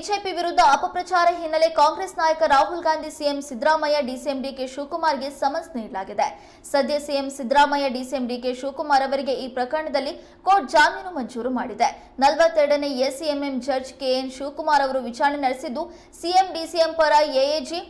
BJP ವಿರುದ್ಧ ಅಪಪ್ರಚಾರ ಹಿನ್ನೆಲೆ ಕಾಂಗ್ರೆಸ್ ನಾಯಕ Rahul Gandhi CM Siddaramaiah DCM D K ಶಿವಕುಮಾರ್ಗೆ summons ನೀಡಲಾಗಿದೆ. ಸದ್ಯ CM Siddaramaiah DCM D K Shivakumar ಅವರಿಗೆ ಈ ಪ್ರಕರಣದಲ್ಲಿ ಕೋರ್ಟ್ ಜಾಮೀನು ಮಂಜೂರು ಮಾಡಿದೆ. ನಲವತ್ತೆರಡನೇ ಎಸಿಎಂಎಂ ಜಡ್ಜ್ ಕೆಎನ್ ಶಿವಕುಮಾರ್ ಅವರು ವಿಚಾರಣೆ ನಡೆಸಿದ್ದು, ಸಿಎಂ ಡಿಸಿಎಂ ಪರ ಎಎಜಿ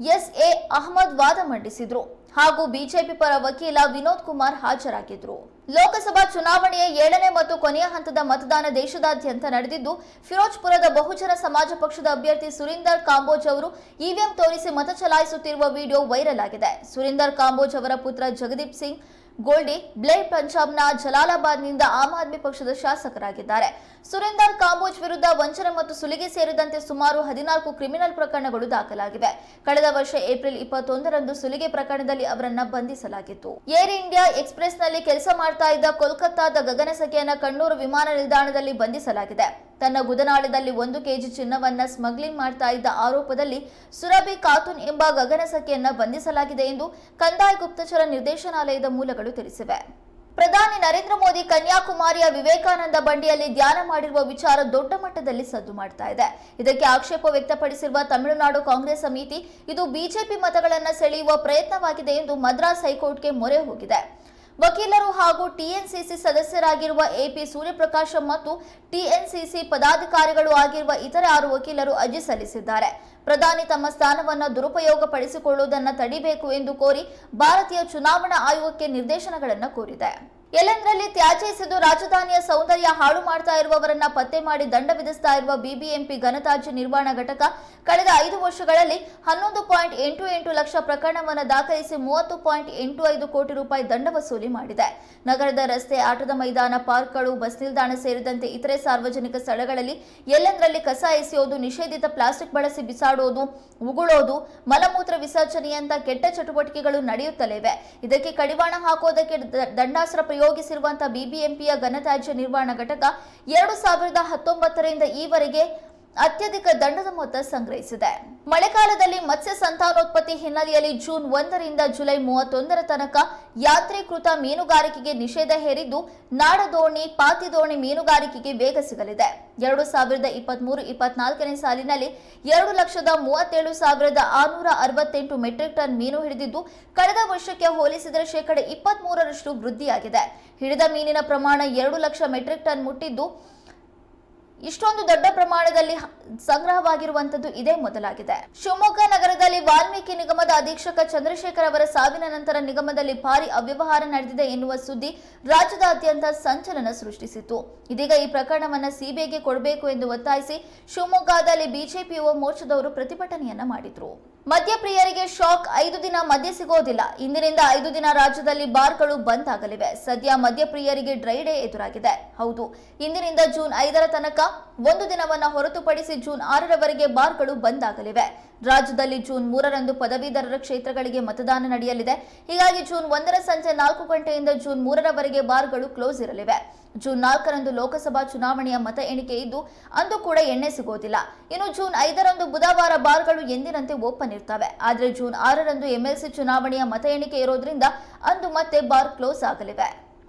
ಎಸ್ಎ ಅಹಮದ್ ವಾದ ಮಂಡಿಸಿದ್ರು ಹಾಗೂ ಬಿಜೆಪಿ ಪರ ವಕೀಲ ವಿನೋದ್ ಕುಮಾರ್ ಹಾಜರಾಗಿದ್ರು. ಲೋಕಸಭಾ ಚುನಾವಣೆಯ ಏಳನೇ ಮತ್ತು ಕೊನೆಯ ಹಂತದ ಮತದಾನ ದೇಶದಾದ್ಯಂತ ನಡೆದಿದ್ದು, ಫಿರೋಜ್ಪುರದ ಬಹುಜನ ಸಮಾಜ ಪಕ್ಷದ ಅಭ್ಯರ್ಥಿ ಸುರಿಂದರ್ ಕಾಂಬೋಜ್ ಅವರು ಇವಿಎಂ ತೋರಿಸಿ ಮತ ಚಲಾಯಿಸುತ್ತಿರುವ ವಿಡಿಯೋ ವೈರಲ್ ಆಗಿದೆ. ಸುರಿಂದರ್ ಕಾಂಬೋಜ್ ಅವರ ಪುತ್ರ ಜಗದೀಪ್ ಸಿಂಗ್ ಗೋಲ್ಡಿ ಬ್ಲೇಡ್ ಪಂಜಾಬ್ನ ಜಲಾಲಾಬಾದ್ನಿಂದ ಆಮ್ ಆದ್ಮಿ ಪಕ್ಷದ ಶಾಸಕರಾಗಿದ್ದಾರೆ. ಸುರೇಂದರ್ ಕಾಂಬೋಜ್ ವಿರುದ್ಧ ವಂಚನೆ ಮತ್ತು ಸುಲಿಗೆ ಸೇರಿದಂತೆ ಸುಮಾರು ಹದಿನಾಲ್ಕು ಕ್ರಿಮಿನಲ್ ಪ್ರಕರಣಗಳು ದಾಖಲಾಗಿವೆ. ಕಳೆದ ವರ್ಷ ಏಪ್ರಿಲ್ ಇಪ್ಪತ್ತೊಂದರಂದು ಸುಲಿಗೆ ಪ್ರಕರಣದಲ್ಲಿ ಅವರನ್ನ ಬಂಧಿಸಲಾಗಿತ್ತು. ಏರ್ ಇಂಡಿಯಾ ಎಕ್ಸ್ಪ್ರೆಸ್ನಲ್ಲಿ ಕೆಲಸ ಮಾಡ್ತಾ ಇದ್ದ ಕೋಲ್ಕತ್ತಾದ ಗಗನಸಖಿಯನ್ನ ಕಣ್ಣೂರು ವಿಮಾನ ನಿಲ್ದಾಣದಲ್ಲಿ ಬಂಧಿಸಲಾಗಿದೆ. ತನ್ನ ಗುದನಾಳದಲ್ಲಿ ಒಂದು ಕೆಜಿ ಚಿನ್ನವನ್ನ ಸ್ಮಗ್ಲಿಂಗ್ ಮಾಡ್ತಾ ಇದ್ದ ಆರೋಪದಲ್ಲಿ ಸುರಭಿ ಖಾತೂನ್ ಎಂಬ ಗಗನಸಖಿಯನ್ನ ಬಂಧಿಸಲಾಗಿದೆ ಎಂದು ಕಂದಾಯ ಗುಪ್ತಚರ ನಿರ್ದೇಶನಾಲಯದ ಮೂಲಗಳು ತಿಳಿಸಿವೆ. ಪ್ರಧಾನಿ ನರೇಂದ್ರ ಮೋದಿ ಕನ್ಯಾಕುಮಾರಿಯ ವಿವೇಕಾನಂದ ಬಂಡಿಯಲ್ಲಿ ಧ್ಯಾನ ಮಾಡಿರುವ ವಿಚಾರ ದೊಡ್ಡ ಮಟ್ಟದಲ್ಲಿ ಸದ್ದು ಮಾಡ್ತಾ ಇದೆ. ಇದಕ್ಕೆ ಆಕ್ಷೇಪ ವ್ಯಕ್ತಪಡಿಸಿರುವ ತಮಿಳುನಾಡು ಕಾಂಗ್ರೆಸ್ ಸಮಿತಿ, ಇದು ಬಿಜೆಪಿ ಮತಗಳನ್ನು ಸೆಳೆಯುವ ಪ್ರಯತ್ನವಾಗಿದೆ ಎಂದು ಮದ್ರಾಸ್ ಹೈಕೋರ್ಟ್ಗೆ ಮೊರೆ ಹೋಗಿದೆ. ವಕೀಲರು ಹಾಗೂ ಟಿಎನ್ಸಿಸಿ ಸದಸ್ಯರಾಗಿರುವ ಎಪಿ ಸೂರ್ಯಪ್ರಕಾಶ್ ಮತ್ತು ಟಿಎನ್ಸಿಸಿ ಪದಾಧಿಕಾರಿಗಳು ಆಗಿರುವ ಇತರ ಆರು ವಕೀಲರು ಅರ್ಜಿ ಸಲ್ಲಿಸಿದ್ದಾರೆ. ಪ್ರಧಾನಿ ತಮ್ಮ ಸ್ಥಾನವನ್ನು ದುರುಪಯೋಗಪಡಿಸಿಕೊಳ್ಳುವುದನ್ನು ತಡಿಬೇಕು ಎಂದು ಕೋರಿ ಭಾರತೀಯ ಚುನಾವಣಾ ಆಯೋಗಕ್ಕೆ ನಿರ್ದೇಶನಗಳನ್ನು ಕೋರಿದೆ. ಎಲ್ಲೆಂದರಲ್ಲಿ ತ್ಯಾಜ್ಯ ಎಸೆದು ರಾಜಧಾನಿಯ ಸೌಂದರ್ಯ ಹಾಳು ಮಾಡ್ತಾ ಇರುವವರನ್ನ ಪತ್ತೆ ಮಾಡಿ ದಂಡ ವಿಧಿಸ್ತಾ ಇರುವ ಬಿಬಿಎಂಪಿ ಘನತಾಜ್ಯ ನಿರ್ವಹಣಾ ಘಟಕ ಕಳೆದ ಐದು ವರ್ಷಗಳಲ್ಲಿ ಹನ್ನೊಂದು ಪಾಯಿಂಟ್ ಎಂಟು ಎಂಟು ಲಕ್ಷ ಪ್ರಕರಣವನ್ನು ದಾಖಲಿಸಿ ಮೂವತ್ತು ಪಾಯಿಂಟ್ ಎಂಟು ಐದು ಕೋಟಿ ರೂಪಾಯಿ ದಂಡ ವಸೂಲಿ ಮಾಡಿದೆ. ನಗರದ ರಸ್ತೆ ಆಟದ ಮೈದಾನ, ಪಾರ್ಕ್ಗಳು, ಬಸ್ ನಿಲ್ದಾಣ ಸೇರಿದಂತೆ ಇತರೆ ಸಾರ್ವಜನಿಕ ಸ್ಥಳಗಳಲ್ಲಿ ಎಲ್ಲೆಂದರಲ್ಲಿ ಕಸ ಎಸೆಯೋದು, ನಿಷೇಧಿತ ಪ್ಲಾಸ್ಟಿಕ್ ಬಳಸಿ ಬಿಸಾಡೋದು, ಉಗುಳೋದು, ಮಲಮೂತ್ರ ವಿಸರ್ಜನೆಯಂತ ಕೆಟ್ಟ ಚಟುವಟಿಕೆಗಳು ನಡೆಯುತ್ತಲೇವೆ ಇದಕ್ಕೆ ಕಡಿವಾಣ ಹಾಕೋದಕ್ಕೆ ದಂಡಾಸ್ತ್ರ ಪ್ರಯೋಗಿಸಿರುವಂತಹ ಬಿಬಿಎಂಪಿಯ ಘನತ್ಯಾಜ್ಯ ನಿರ್ವಹಣಾ ಘಟಕ ಎರಡು ಸಾವಿರದ ಹತ್ತೊಂಬತ್ತರಿಂದ ಈವರೆಗೆ ಅತ್ಯಧಿಕ ದಂಡದ ಮೊತ್ತ ಸಂಗ್ರಹಿಸಿದೆ. ಮಳೆಗಾಲದಲ್ಲಿ ಮತ್ಸ್ಯ ಸಂತಾನೋತ್ಪತ್ತಿ ಹಿನ್ನೆಲೆಯಲ್ಲಿ ಜೂನ್ ಒಂದರಿಂದ ಜುಲೈ ಮೂವತ್ತೊಂದರ ತನಕ ಯಾತ್ರೀಕೃತ ಮೀನುಗಾರಿಕೆಗೆ ನಿಷೇಧ ಹೇರಿದ್ದು, ನಾಡದೋಣಿ, ಪಾತಿದೋಣಿ ಮೀನುಗಾರಿಕೆಗೆ ವೇಗ ಸಿಗಲಿದೆ. ಎರಡು ಸಾವಿರದ ಇಪ್ಪತ್ಮೂರು ಇಪ್ಪತ್ನಾಲ್ಕನೇ ಸಾಲಿನಲ್ಲಿ ಎರಡು ಲಕ್ಷದ ಮೂವತ್ತೇಳು ಸಾವಿರದ ಆರುನೂರ ಅರವತ್ತೆಂಟು ಮೆಟ್ರಿಕ್ ಟನ್ ಮೀನು ಹಿಡಿದಿದ್ದು, ಕಳೆದ ವರ್ಷಕ್ಕೆ ಹೋಲಿಸಿದರೆ ಶೇಕಡ ಇಪ್ಪತ್ಮೂರರಷ್ಟು ವೃದ್ಧಿಯಾಗಿದೆ. ಹಿಡಿದ ಮೀನಿನ ಪ್ರಮಾಣ ಎರಡು ಲಕ್ಷ ಮೆಟ್ರಿಕ್ ಟನ್ ಮುಟ್ಟಿದ್ದು ಇಷ್ಟೊಂದು ದೊಡ್ಡ ಪ್ರಮಾಣದಲ್ಲಿ ಸಂಗ್ರಹವಾಗಿರುವಂತದ್ದು ಇದೇ ಮೊದಲಾಗಿದೆ. ಶಿವಮೊಗ್ಗ ನಗರದಲ್ಲಿ ವಾಲ್ಮೀಕಿ ನಿಗಮದ ಅಧೀಕ್ಷಕ ಚಂದ್ರಶೇಖರ್ ಅವರ ಸಾವಿನ ನಂತರ ನಿಗಮದಲ್ಲಿ ಭಾರಿ ಅವ್ಯವಹಾರ ನಡೆದಿದೆ ಎನ್ನುವ ಸುದ್ದಿ ರಾಜ್ಯದಾದ್ಯಂತ ಸಂಚಲನ ಸೃಷ್ಟಿಸಿತು ಇದೀಗ ಈ ಪ್ರಕರಣವನ್ನು ಸಿಬಿಐಗೆ ಕೊಡಬೇಕು ಎಂದು ಒತ್ತಾಯಿಸಿ ಶಿವಮೊಗ್ಗದಲ್ಲಿ ಬಿಜೆಪಿ ಯುವ ಮೋರ್ಚಾದವರು ಪ್ರತಿಭಟನೆಯನ್ನ ಮಾಡಿದ್ರು. ಮದ್ಯಪ್ರಿಯರಿಗೆ ಶಾಕ್ ಐದು ದಿನ ಮದ್ಯ ಸಿಗೋದಿಲ್ಲ. ಇಂದಿನಿಂದ ಐದು ದಿನ ರಾಜ್ಯದಲ್ಲಿ ಬಾರ್ಗಳು ಬಂದ್ ಆಗಲಿವೆ. ಸದ್ಯ ಮದ್ಯಪ್ರಿಯರಿಗೆ ಡ್ರೈ ಡೇ ಎದುರಾಗಿದೆ. ಹೌದು, ಇಂದಿನಿಂದ ಜೂನ್ ಐದರ ತನಕ ಒಂದು ದಿನವನ್ನ ಹೊರತುಪಡಿಸಿ ಜೂನ್ ಆರರವರೆಗೆ ಬಾರ್ಗಳು ಬಂದ್ ಆಗಲಿವೆ. ರಾಜ್ಯದಲ್ಲಿ ಜೂನ್ ಮೂರರಂದು ಪದವೀಧರರ ಕ್ಷೇತ್ರಗಳಿಗೆ ಮತದಾನ ನಡೆಯಲಿದೆ. ಹೀಗಾಗಿ ಜೂನ್ ಒಂದರ ಸಂಜೆ ನಾಲ್ಕು ಗಂಟೆಯಿಂದ ಜೂನ್ ಮೂರರವರೆಗೆ ಬಾರ್ಗಳು ಕ್ಲೋಸ್ ಇರಲಿವೆ. ಜೂನ್ ನಾಲ್ಕರಂದು ಲೋಕಸಭಾ ಚುನಾವಣೆಯ ಮತ ಎಣಿಕೆ ಇದ್ದು, ಅಂದು ಕೂಡ ಎಣ್ಣೆ ಸಿಗೋದಿಲ್ಲ. ಇನ್ನು ಜೂನ್ ಐದರಂದು ಬುಧವಾರ ಬಾರ್ಗಳು ಎಂದಿನಂತೆ ಓಪನ್ ಇರ್ತವೆ. ಆದರೆ ಜೂನ್ ಆರರಂದು ಎಂಎಲ್ಸಿ ಚುನಾವಣೆಯ ಮತ ಎಣಿಕೆ ಇರೋದ್ರಿಂದ ಅಂದು ಮತ್ತೆ ಬಾರ್ ಕ್ಲೋಸ್ ಆಗಲಿವೆ.